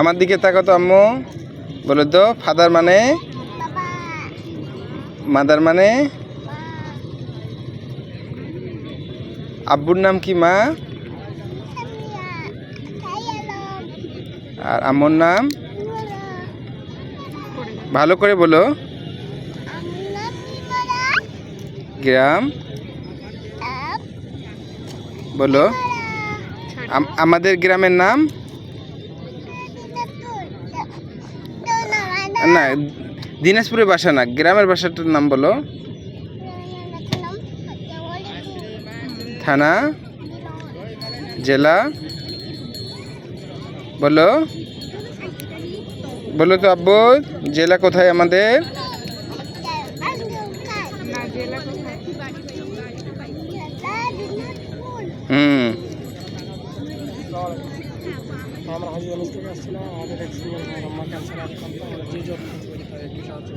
আমার দিকে তাকো তো আম্মু। বলো তো ফাদার মানে? মাদার মানে? আব্বুর নাম কি, মা? আর আম্মুর নাম? ভালো করে বলো। গ্রাম? বলো। আমাদের গ্রামের নাম? না, দিনাজপুরের বাসা না, গ্রামের বাসাটার নাম বলো। থানা, জেলা, বলো। বলো তো আব্বু, জেলা কোথায় আমাদের? হুম। আমরা হাজি থেকে আসছিলাম আমাদের এক সিনিয়র ক্যান্সার আমরা যে একটু সাহায্য।